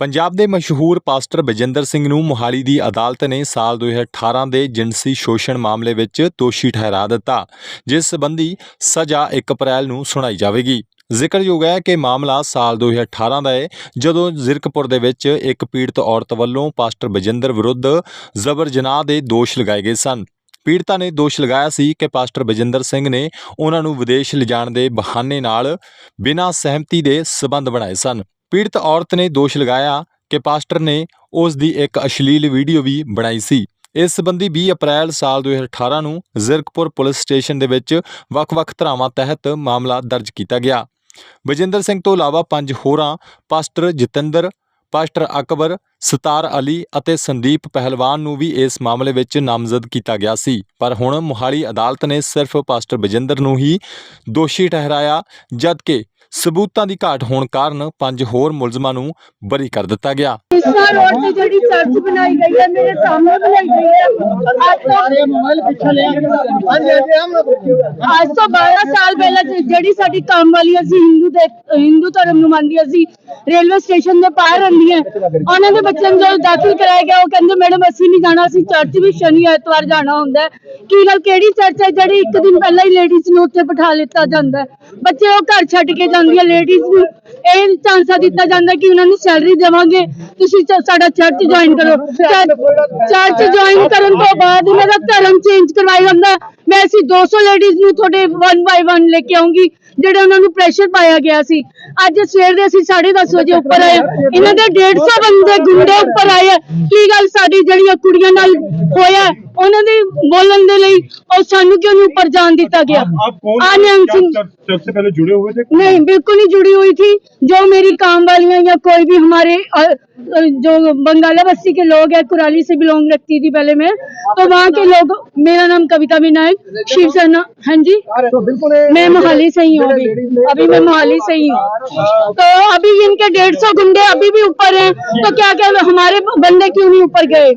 ਪੰਜਾਬ ਦੇ ਮਸ਼ਹੂਰ ਪਾਸਟਰ ਬਜਿੰਦਰ ਸਿੰਘ ਨੂੰ ਮੁਹਾਲੀ ਦੀ ਅਦਾਲਤ ਨੇ ਸਾਲ 2018 ਦੇ ਜਿਨਸੀ ਸ਼ੋਸ਼ਣ ਮਾਮਲੇ ਵਿੱਚ ਦੋਸ਼ੀ ਠਹਿਰਾ ਦਿੱਤਾ, ਜਿਸ ਸੰਬੰਧੀ ਸਜ਼ਾ 1 ਅਪ੍ਰੈਲ ਨੂੰ ਸੁਣਾਈ ਜਾਵੇਗੀ। ਜ਼ਿਕਰਯੋਗ ਹੈ ਕਿ ਮਾਮਲਾ ਸਾਲ 2018 ਦਾ ਹੈ, ਜਦੋਂ ਜ਼ਿਰਕਪੁਰ ਦੇ ਵਿੱਚ ਇੱਕ ਪੀੜਤ ਔਰਤ ਵੱਲੋਂ ਪਾਸਟਰ ਬਜਿੰਦਰ ਵਿਰੁੱਧ ਜ਼ਬਰ ਜਨਾਹ ਦੇ ਦੋਸ਼ ਲਗਾਏ ਗਏ ਸਨ। ਪੀੜਤਾ ਨੇ ਦੋਸ਼ ਲਗਾਇਆ ਸੀ ਕਿ ਪਾਸਟਰ ਬਜਿੰਦਰ ਸਿੰਘ ਨੇ ਉਹਨਾਂ ਨੂੰ ਵਿਦੇਸ਼ ਲਿਜਾਣ ਦੇ ਬਹਾਨੇ ਨਾਲ ਬਿਨਾਂ ਸਹਿਮਤੀ ਦੇ ਸਬੰਧ ਬਣਾਏ ਸਨ। ਪੀੜਤ ਔਰਤ ਨੇ ਦੋਸ਼ ਲਗਾਇਆ ਕਿ ਪਾਸਟਰ ਨੇ ਉਸ ਦੀ ਇੱਕ ਅਸ਼ਲੀਲ ਵੀਡੀਓ ਵੀ ਬਣਾਈ ਸੀ। ਇਸ ਸਬੰਧੀ 20 ਅਪ੍ਰੈਲ ਸਾਲ 2018 ਨੂੰ ਜ਼ਿਰਕਪੁਰ ਪੁਲਿਸ ਸਟੇਸ਼ਨ ਦੇ ਵਿੱਚ ਵੱਖ-ਵੱਖ ਧਾਰਾਵਾਂ ਤਹਿਤ ਮਾਮਲਾ ਦਰਜ ਕੀਤਾ ਗਿਆ। ਬਜਿੰਦਰ ਸਿੰਘ ਤੋਂ ਇਲਾਵਾ ਪੰਜ ਹੋਰਾਂ, ਪਾਸਟਰ ਜਤਿੰਦਰ, ਪਾਸਟਰ ਅਕਬਰ ਸਤਾਰ ਅਲੀ ਅਤੇ ਸੰਦੀਪ ਪਹਿਲਵਾਨ ਨੂੰ ਵੀ ਇਸ ਮਾਮਲੇ ਵਿੱਚ ਨਾਮਜ਼ਦ ਕੀਤਾ ਗਿਆ ਸੀ। ਪਰ ਹੁਣ ਮੁਹਾਲੀ ਅਦਾਲਤ ਨੇ ਸਿਰਫ ਪਾਸਟਰ ਬਜਿੰਦਰ ਨੂੰ ਹੀ ਦੋਸ਼ੀ ਠਹਿਰਾਇਆ ਜਦਕਿ ਸਬੂਤਾਂ ਦੀ ਘਾਟ ਹੋਣ ਕਾਰਨ ਪੰਜ ਹੋਰ ਮੁਲਜ਼ਮਾਂ ਨੂੰ ਬਰੀ ਕਰ ਦਿੱਤਾ ਗਿਆ। ਕ੍ਰਿਸ਼ਨਾ ਰੋਡ ਤੇ ਜਿਹੜੀ ਚਰਚ ਬਣਾਈ ਗਈ ਹੈ ਮੇਰੇ ਸਾਹਮਣੇ ਬਣਾਈ ਗਈ ਹੈ। ਅੱਜ ਤੋਂ ਮੋਬਾਈਲ ਪਿੱਛੇ ਲੈ ਹਾਂਜੀ ਹਾਂਜੀ ਹਮ ਅੱਜ ਤੋਂ 12 ਸਾਲ ਪਹਿਲਾਂ ਜੇ- ਜਿਹੜੀ ਸਾਡੀ ਕੰਮ ਵਾਲੀ ਅਸੀਂ ਹਿੰਦੂ ਦੇ ਹਿੰਦੂ ਧਰਮ ਨੂੰ ਮੰਨਦੀ ਅਸੀਂ ਰੇਲਵੇ ਸਟੇਸ਼ਨ ਦੇ ਪਾਰ ਰਹਿੰਦੀਆਂ ਉਹਨਾਂ ਦੇ ਬੱਚਿਆਂ ਨੂੰ ਜਦੋਂ ਦਾਖਲ ਕਰਾਇਆ ਗਿਆ, ਉਹ ਕਹਿੰਦੇ, ਮੈਡਮ, ਅਸੀਂ ਨਹੀਂ ਜਾਣਾ, ਅਸੀਂ ਚਰਚ ਵੀ ਸ਼ਨੀ ਐਤਵਾਰ ਜਾਣਾ ਹੁੰਦਾ ਹੈ। ਕੀ ਗੱਲ, ਕਿਹੜੀ ਚਰਚ ਹੈ ਜਿਹੜੀ ਇੱਕ ਦਿਨ ਪਹਿਲਾਂ ਹੀ ਲੇਡੀਜ਼ ਨੂੰ ਉੱਥੇ ਬਿਠਾ ਲਿੱਤਾ ਜਾਂਦਾ ਹੈ? ਬੱਚੇ ਉਹ ਘਰ ਛੱਡ ਕੇ ਜਾਂਦੀਆਂ ਲੇਡੀਜ਼ ਨੂੰ। ਇਹ ਚਾਂਸਾ ਦਿੱਤਾ ਜਾਂਦਾ ਕਿ ਉਹਨਾਂ ਨੂੰ ਸੈਲਰੀ ਦੇਵਾਂਗੇ। ਤੁਸੀਂ ਚ- ਸਾਡਾ ਚਰਚ ਜੁਆਇਨ ਕਰੋ। ਚਰਚ ਜੁਆਇਨ ਕਰਨ ਤੋਂ ਬਾਅਦ ਇਹਨਾਂ ਦਾ ਧਰਮ ਚੇਂਜ ਕਰਵਾਇਆ ਜਾਂਦਾ ਹੈ। ਮੈਂ ਅਸੀਂ 200 ਲੇਡੀਜ਼ ਨੂੰ ਤੁਹਾਡੇ 1 ਬਾਈ 1 ਲੈ ਕੇ ਆਉਂਗੀ। ਜਿਹੜੇ ਉਹਨਾਂ ਨੂੰ ਪ੍ਰੈਸ਼ਰ ਪਾਇਆ ਗਿਆ ਸੀ ਅੱਜ ਸਵੇਰ ਦੇ ਅਸੀਂ 10:30 ਵਜੇ ਉੱਪਰ ਆਏ ਹਾਂ। ਇਹਨਾਂ ਦੇ 150 ਬੰਦੇ ਗੁੰਡੇ ਉੱਪਰ ਆਏ ਆ। ਕੀ ਗੱਲ ਸਾਡੀ ਜਿਹੜੀਆਂ ਕੁੜੀਆਂ ਨਾਲ ਹੋਇਆ ਹੈ, ਉਹਨਾਂ ਦੇ ਬੋਲਣ ਦੇ ਲਈ ਉਹ ਸਾਨੂੰ ਕਿਉਂ ਨਹੀਂ ਉੱਪਰ ਜਾਣ ਦਿੱਤਾ ਗਿਆ आप कौन आ निहंग सिंह चर्च चर्च से पहले जुड़े हुए थे नहीं बिल्कुल नहीं जुड़ी हुई थी जो मेरी काम वालियां या कोई भी हमारे अ, अ, जो बंगाला बस्ती के लोग हैं कुराली से बिलोंग रखती थी पहले मैं। तो वहाँ के लोग मेरा नाम कविता विनायक शिवसेना हाँ जी। तो मैं मोहाली से ही हूँ अभी। अभी मैं मोहाली से ही हूँ। तो अभी इनके डेढ़ सौ गुंडे अभी भी ऊपर हैं। तो क्या क्या हमारे बंदे क्यों नहीं ऊपर गए?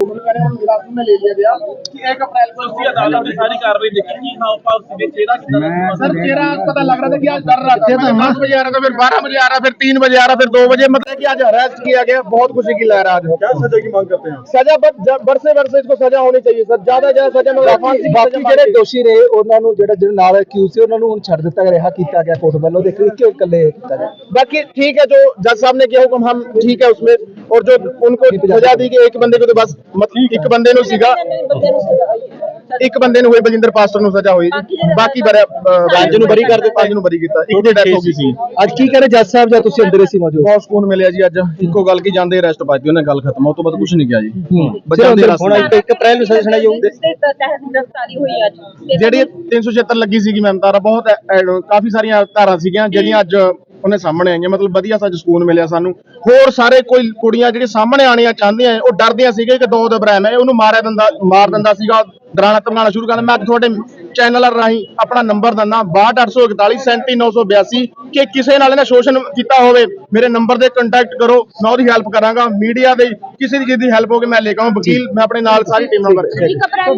लग रहा था रहा था। बारह बजे आ रहा फिर तीन बजे आ रहा फिर दो बजे मतलब किया जा रहा है किया गया बहुत खुशी की लहर आज क्या सजा की मांग करते हैं आप? सजा बड़- बढ़ से बढ़ से इसको सजा होनी चाहिए सर ज्यादा ज्यादा सजा मतलब फांसी की ਬਾਕੀ सजा ਜਿਹੜੇ ਦੋਸ਼ੀ ਰਹੇ ਉਹਨਾਂ ਨੂੰ ਜਿਹੜਾ ਜਿਹਦੇ ਨਾਲ ਅਕਿਊਜ਼ ਸੀ ਉਹਨਾਂ ਨੂੰ ਹੁਣ ਛੱਡ ਦਿੱਤਾ ਗਿਆ ਰਿਹਾ ਕੀਤਾ ਗਿਆ ਕੋਰਟ ਵੱਲੋਂ ਦੇਖੋ ਕਿ ਇਕੱਲੇ ਕੀਤਾ ਗਿਆ बाकी ठीक है जो जज साहब ने किया हुक्म हम ठीक है उसमें और जो उनको सजा दी कि एक बंदे को तो बस मत एक बंदे ਨੂੰ ਸੀਗਾ ਇੱਕ ਬੰਦੇ ਨੂੰ ਹੋਏ ਬਲਜਿੰਦਰ ਪਾਸਟਰ ਨੂੰ ਸਜ਼ਾ ਹੋਈ ਬਾਕੀ ਬਰੇ ਪੰਜ ਨੂੰ ਬਰੀ ਕਰ ਪੰਜ ਨੂੰ ਬਰੀ ਕੀਤਾ। ਇੱਕ ਦੀ ਡੈਥ ਹੋ ਗਈ ਸੀ? ਅੱਜ ਕੀ ਕਹ ਜੱਜ ਸਾਹਿਬ ਜਾਂ ਤੁਸੀਂ ਅੰਦਰੇ ਸੀ ਮੌਜੂਦ? ਬਹੁਤ ਸਕੂਨ ਮਿਲਿਆ ਜੀ ਅੱਜ। ਇੱਕੋ ਗੱਲ ਕੀ ਜਾਂਦੇ ਅਰੈਸਟ ਪਾਤੀ ਉਹਨੇ ਗੱਲ ਖਤਮ। ਉਹ ਤੋਂ ਬਾਅਦ ਕੁਝ ਨਹੀਂ ਕਿਹਾ ਜੀ। ਬੱਚਿਆਂ ਦੇ ਹੁਣ ਇੱਕ- ਇੱਕ ਅਪ੍ਰੈਲ ਨੂੰ ਸਜ਼ਾ ਸੁਣਾਈ ਜਾਊਗੀ ਗ੍ਰਿਫਤਾਰੀ ਹੋਈ ਅੱਜ। ਜਿਹੜੀ 376 ਲੱਗੀ ਸੀਗੀ ਮੈਮ ਤਾਰਾ ਬਹੁਤ ਕਾਫੀ ਸਾਰੀਆਂ ਧਾਰਾਂ ਸੀਗੀਆਂ ਜਿਹੜੀਆਂ ਅੱਜ ਉਹਨੇ ਸਾਹਮਣੇ ਆਈਆਂ। ਮਤਲਬ ਵਧੀਆ ਸੱਚ ਸਕੂਨ ਮਿਲਿਆ ਸਾਨੂੰ। ਹੋਰ ਸਾਰੇ ਕੋਈ ਕੁੜੀਆਂ ਜਿਹੜੇ ਸਾਹਮਣੇ ਆਣੀਆਂ ਚਾਹੁੰਦੀਆਂ ਉਹ ਡਰਦੀਆਂ ਸੀਗੇ ਕਿ ਦੋ ਦਬਰਾਮ ਹੈ ਉਹਨੂੰ ਮਾਰਿਆ ਦਿੰਦਾ ਮਾਰ ਦਿੰਦਾ ਸੀਗਾ। ਡਰਾਣਾ ਧਮਕਾਉਣਾ ਸ਼ੁਰੂ ਕਰਦਾ ਮੈਂ ਅੱਜ ਤੁਹਾਡੇ ਚੈਨਲ ਰਾਹੀਂ ਆਪਣਾ ਨੰਬਰ ਦਿੰਦਾ 62841 37982 ਕਿ ਕਿਸੇ ਨਾਲ ਇਹਨੇ ਸ਼ੋਸ਼ਣ ਕੀਤਾ ਹੋਵੇ, ਮੇਰੇ ਨੰਬਰ ਤੇ ਕੰਟੈਕਟ ਕਰੋ, ਮੈਂ ਉਹਦੀ ਹੈਲਪ ਕਰਾਂਗਾ। ਮੀਡੀਆ ਦੇ ਕਿਸੇ ਦੀ ਜਿਹਦੀ ਹੈਲਪ ਹੋਵੇ ਮੈਂ ਲੈ ਕੇ ਆਵਾਂ ਵਕੀਲ, ਮੈਂ ਆਪਣੇ ਨਾਲ ਸਾਰੀ ਟੀਮ ਨਾਲ ਵਰਕ